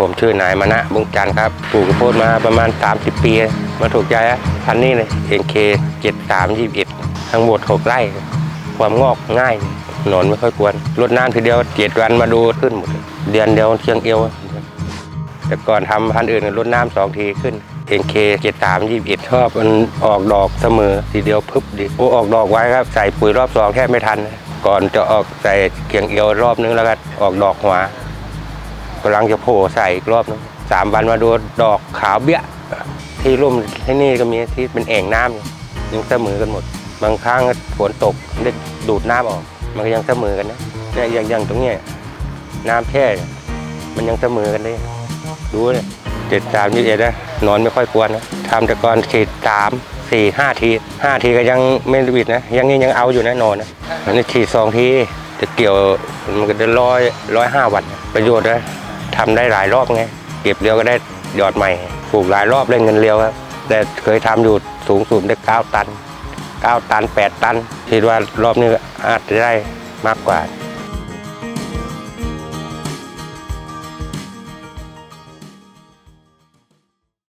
ผมชื่อนายมณะบุงจันครับปลูกข้าวโพดมาประมาณ 30 ปี มาถูกใจพันนี้เลย NK 7321ทั้งหมด6ไร่ ความงอกง่ายหนอนไม่ค่อยกวนรดน้ำทีเดียวเจ็ดวันมาดูขึ้นหมด เดือนเดียวเชียงเอว แต่ก่อนทำพันธุ์อื่นรดน้ำสองทีขึ้น NK 7321ชอบมันออกดอกเสมอทีเดียวพึบดีโอ้ออกดอกไว้ครับ ใส่ปุ๋ยรอบสองแทบไม่ทัน ก่อนจะออกใส่เกียงเอวรอบนึงแล้วก็ออกดอกหัว กำลังจะโผล่ใส่อีกรอบนึงสามวันมาดูดอกขาวเบี้ย ที่ร่มที่นี่ก็มีที่เป็นแอ่งน้ำยังเสมอกันหมด บางครั้งฝนตกได้ดูดน้ำออก มันก็ยังเสมอกันนะเนี่ยอย่างอย่างตรงเนี้ยน้ำแช่มันยังเสมอกันได้ดูเนี่ยเจ็ดสามยี่สิบเอ็ดนะนอนไม่ค่อยกวนนะทำแต่ก่อนขีดสามสี่ห้าทีห้าทีก็ยังไม่วิดนะ ยังยังยังเอาอยู่นะนอนนะอันนี้ขีดสองทีจะเกี่ยวมันก็ได้ร้อยร้อยห้าวันประโยชน์นะ ทำได้หลายรอบไงเก็บเรียวก็ได้ยอดใหม่ปลูกหลายรอบได้เงินเร็วครับแต่เคยทำอยู่สูงสุดได้เก้าตัน 9 ตัน 8 ตัน คิดว่ารอบนี้อาจจะได้มากกว่า